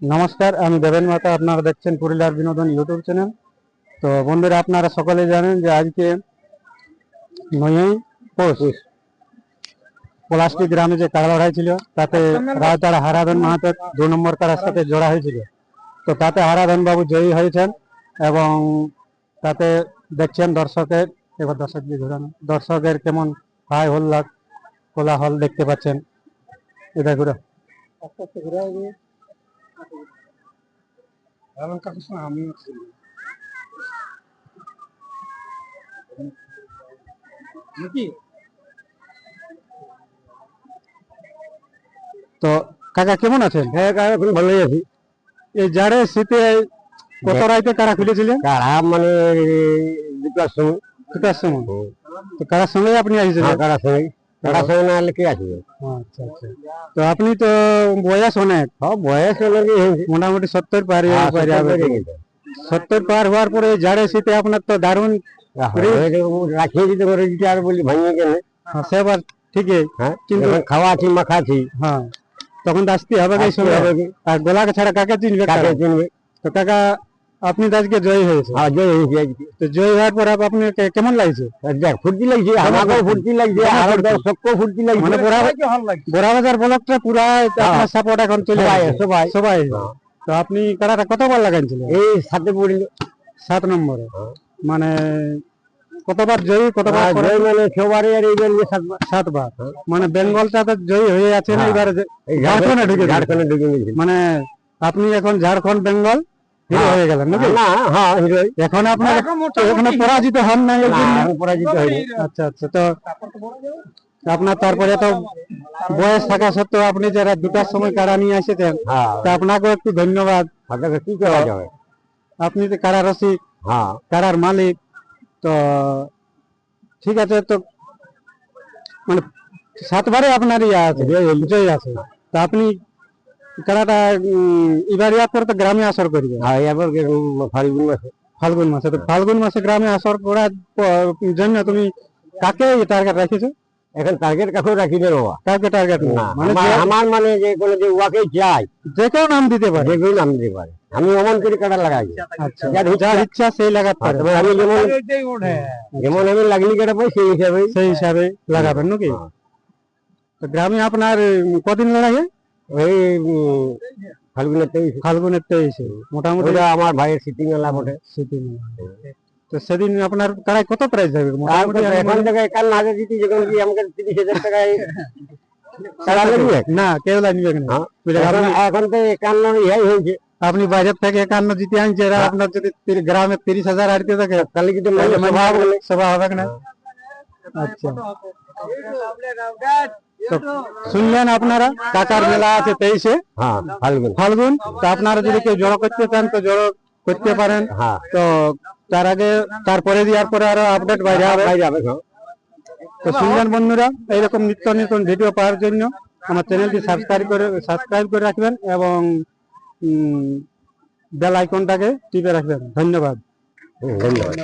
নমস্কার, আমি দেবেন মাতা। আপনারা দেখছেন পুরুলিয়ার বিনোদন ইউটিউব চ্যানেল। তো বন্ধুরা, আপনারা সকলে জানেন যে আজকে নয়ই পৌষ। পলাশটি গ্রামে যে কাড়া লড়াই ছিল, তাতে রায়তাড়া হারাধন মাহাতের দু নম্বর কাড়ার সাথে জোড়া হয়েছিল। তো তাতে হারাধন বাবু জয়ী হয়েছেন এবং তাতে দেখছেন দর্শকের, এবার দর্শক দর্শকের কেমন হাই হল্লা কোলাহল দেখতে পাচ্ছেন। এটা ঘুরে। আস্তে আস্তে ঘুরে লালন কাকুর সঙ্গে আমিও ছিলাম নাকি তো কাকা কেমন আছেন? হ্যাঁ কাকা এখন ভালোই আছি। এই জাড়ে শীতে কত রাইতে কারা খুলেছিলেন? কাড়া মানে দুটার সময়। দুটার সময়। তো কারার সঙ্গে আপনি আসছিলেন? হ্যাঁ, কাড়ার সময় কাড়ার সময় না হলে কে আসবে? আচ্ছা আচ্ছা। তো আপনি তো বয়স অনেক। সব বয়স মোটামুটি সত্তর পার হয়ে হ্যাঁ, সত্তর পার হওয়ার পরে জাড়ে শীতে আপনার তো দারুণ হয়ে রাখিয়ে দিতে পারে যদি আর বলি ভাঙিয়ে হ্যাঁ, সেবার ঠিকই। হ্যাঁ কিন্তু- খাওয়া আছি মাখা আছি। হ্যাঁ তখন তো আসতে হবে? আর গোলাকে ছাড়া কাকে চিনবে কাকে চিনবে? তো কাকা আপনি তো আজকে জয় হয়েছে আর যে হয়েছে আজকে। তো জয়ী হওয়ার পর আপনি কেমন লাগছে? দেখ ফুর্তি লাগছে আমাকেও ফুর্তি লাগছে আর দর্শককেও ফুর্তি লাগছে। মানে বড়া বড়া বাজার ব্লকটা পুরা আপনার সাপোর্ট এখন চলে সবাই। সবাই। সবাই। হ্যাঁ। তো আপনি কারাটা কতবার লাগাইছিলেন? এই সাথে পড়িল সাত নম্বরে। হ্যাঁ। মানে কতবার জয়ী কতবার? জয় মানে সবারই আর এইবার যে সাতবার সাতবার মানে বেঙ্গলটা তো জয়ী হয়ে আছে না হ্যাঁ। এবারে এই ঝাড়খণ্ডে ঢুকে। ঝাড়খণ্ডে ঢুকে মানে আপনি এখন ঝাড়খণ্ড বেঙ্গল হিরো হ্যাঁ। হয়ে গেলেন নাকি? না হ্যাঁ হিরোই এখন আপনার এখনও পরাজিত হন নাই পরাজিত আচ্ছা আচ্ছা তো আপনার তারপরে তো বয়স থাকা সত্ত্বেও আপনি যারা দুটার সময় কারা নিয়ে এসেছেন হ্যাঁ। তা আপনাকেও একটু ধন্যবাদ। আপনাকে কি করা যাবে। আপনি তো কারা রসিক হ্যাঁ। কারার মালিক তো ঠিক আছে তো মানে সাতবারে আপনার ইয়ে আছে আছে। তো আপনি কারাটা এবার ইয়ার তো গ্রামে আসর করবে। হ্যাঁ এবার ফাল্গুন মাসে। ফাল্গুন মাসে তো ফাল্গুন মাসে গ্রামে আসর করার জন্য তুমি কাকে টার্গেট রাখিছো? এখন টার্গেট কাকেও রাখি দেবো বাবা কাকে টার্গেট না মানে আমার- মানে যে কোনো যে উয়াকে চাই। যে কেউ নাম দিতে পারে। যে কেউ নাম দিতে পারে। আমি অমন করে কাটা লাগাই। আচ্ছা যার ইচ্ছা- যার ইচ্ছা সেই লাগাতে পারে। তবে আমি যেমন যেমন আমি লাগলি কাটা পাই সেই হিসাবে সেই হিসাবে লাগাবেন নাকি? হ্যাঁ। তো গ্রামে আপনার কদিন লাগে ওই ফাল্গুনের তেইশ। ফাল্গুনের তেইশে মোটামুটি। আমার ভাইয়ের সিটিং এলা বটে। সেদিন তো সেদিন আপনার কারাই কত প্রাইস যাবে? মোটামুটি তারপরে এখন থেকে একান্ন হাজার দিতে যখন কি আমাকে তিরিশ হাজার টাকায় টাকা না কেউ লাগবে না। হ্যাঁ। এখন তো একান্ন ইহাই হয়েছে। আপনি বাজার থেকে একান্ন জিতে আনছে এরা হ্যাঁ। আপনার যদি গ্রামে তিরিশ হাজার আড়তে থাকে তাহলে কিন্তু সভা হবে। না? আচ্ছা। শুনলেন আপনারা? কাকার মেলা আছে তেইশে। হ্যাঁ ফাল্গুন। ফাল্গুন তো আপনারা যদি কেউ জড়ো করতে চান তো জড়ো করতে পারেন। হ্যাঁ। তো তার আগে তারপরে দেওয়ার পরে আরও আপডেট বাইরে যাবে হ্যাঁ। তো শুনলেন বন্ধুরা এইরকম নিত্য নতুন ভিডিও পাওয়ার জন্য আমার চ্যানেলটি সাবস্ক্রাইব করে সাবস্ক্রাইব করে রাখবেন এবং বেল আইকনটাকে টিপে রাখবেন। ধন্যবাদ। ধন্যবাদ।